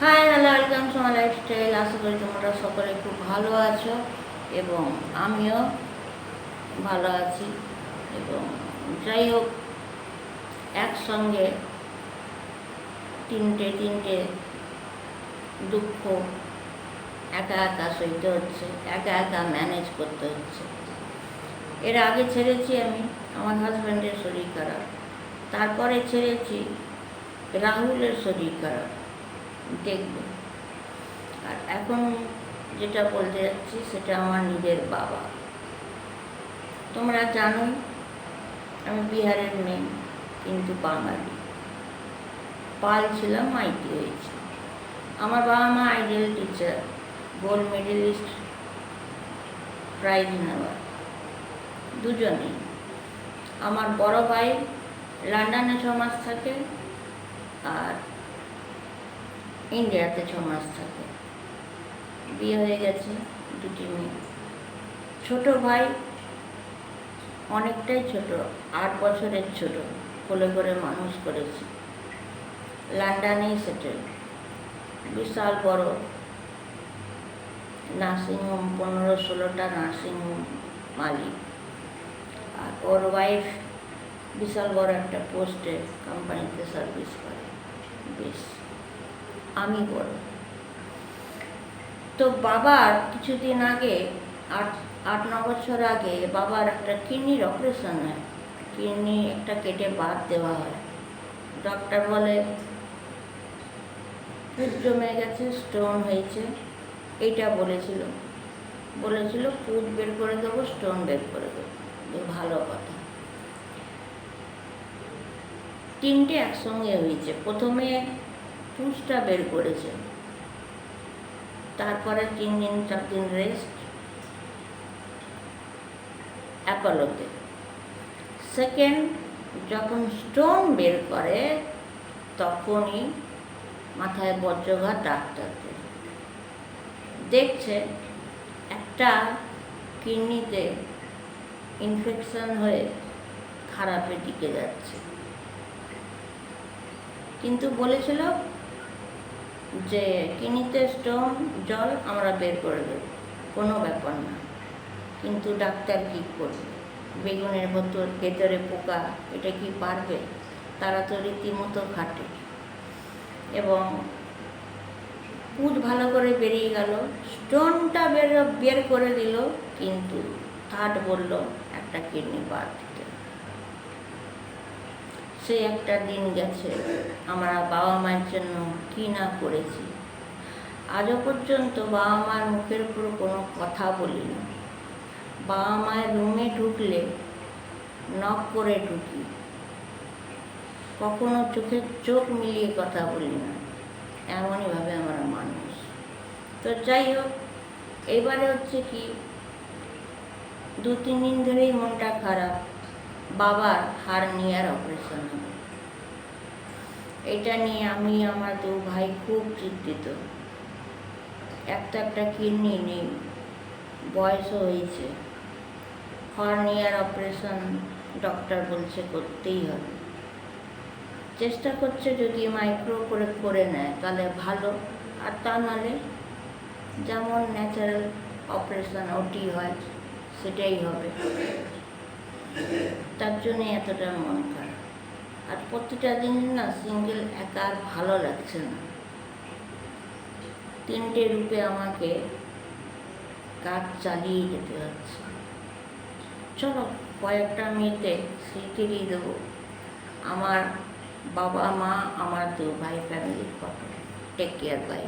Hi hello welcome to my lifestyle আশা করি তোমরা সকলে খুব ভালো আছো এবং আমিও ভালো আছি এবং যাই হোক একসঙ্গে তিনটে তিনটে দুঃখ একা একা সইতে হচ্ছে, একা একা ম্যানেজ করতে হচ্ছে। এর আগে ছেড়েছি আমি, আমার হাজব্যান্ডের শরীর খারাপ। তারপরে ছেড়েছি রাহুলের শরীর খারাপ। দেখবে। আর এখন যেটা বলতে যাচ্ছি সেটা আমার নিজের বাবা। তোমরা জানোই, আমি বিহারের মেয়ে কিন্তু বাঙালি। পাল ছিলাম আইটি হয়েছি। আমার বাবা মা ideal teacher gold medalist prize নেওয়ার দুজনেই। আমার বড় ভাই লন্ডনে ছ মাস থাকে, আর ইন্ডিয়াতে ছ মাস থাকে। বিয়ে হয়ে গেছে দুটি মেয়ে। ছোট ভাই অনেকটাই ছোট, আট বছরের ছোট, কোলে করে মানুষ করেছি। লন্ডনেই সেটেল বিশাল বড়। নার্সিংহোম পনেরো ষোলোটা নার্সিংহোম মালিক। আর ওর ওয়াইফ বিশাল বড় একটা পোস্টে কোম্পানিতে সার্ভিস করে। আমি বড়। তো বাবার কিছুদিন আগে, আট আট, ন বছর আগে বাবার একটা কিডনির অপারেশন হয়। কিডনি একটা কেটে বাদ দেওয়া হয়। ডক্টর বলে জমে গেছে স্টোন হয়েছে। এইটা বলেছিল। বলেছিল পুজ বের করে দেবো স্টোন বের করে দেবো। ভালো কথা। তিনটে একসঙ্গে হয়েছে। প্রথমে পুজটা বের করেছে। তারপরে তিন দিন, চার দিন রেস্ট অ্যাপোলোতে সেকেন্ড যখন স্টোন বের করে, তখনই মাথায় বজ্রঘাত ডাক্তারদের দেখছে একটা কিডনিতে ইনফেকশন হয়ে খারাপের দিকে যাচ্ছে। কিন্তু বলেছিল যে কিনিতে স্টোন জল আমরা বের করে দেব। কোনো ব্যাপার না। কিন্তু ডাক্তার কী করবে? বেগুনের ভেতর ভেতরে পোকা, এটা কি পারবে? তারা তো রীতিমতো খাটে। এবং পুজ ভালো করে বেরিয়ে গেল। স্টোনটা বের বের করে দিল, কিন্তু থার্ড বলল, একটা কিডনি বাদ দিতে সে একটা দিন গেছে, আমরা বাবা মায়ের জন্য কী না করেছি। আজও পর্যন্ত বাবা মার মুখের উপর কোনো কথা বলিনি। বাবা মায়ের রুমে ঢুকলে নক করে ঢুকি। কখনো চোখে চোখ মিলিয়ে কথা বলি না। এমনইভাবে আমরা মানুষ। তো যাই হোক, এবারে হচ্ছে কি দু তিন দিন ধরেই মনটা খারাপ। বাবার হার্নিয়ার অপারেশন হবে এটা নিয়ে আমি আমার দু ভাই খুব চিন্তিত। একটা একটা কিডনি নেই বয়সও হয়েছে। হার্নিয়ার অপারেশন ডক্টর বলছে করতেই হবে। চেষ্টা করছে যদি মাইক্রো করে করে নেয়, তাহলে ভালো। আর তা নাহলে যেমন ন্যাচারাল অপারেশন ওটি হয়, সেটাই হবে। তার জন্যে এতটা মন খারাপ। আর প্রতিটা জিনিস না সিঙ্গেল একা আর ভালো লাগছে না। তিনটে রূপে আমাকে কাজ চালিয়ে যেতে হচ্ছে। চলো কয়েকটা মেয়েতে স্মৃতি দিয়ে দেবো। আমার বাবা, মা, আমার দু ভাই ফ্যামিলির ফটো টেক কেয়ার বাই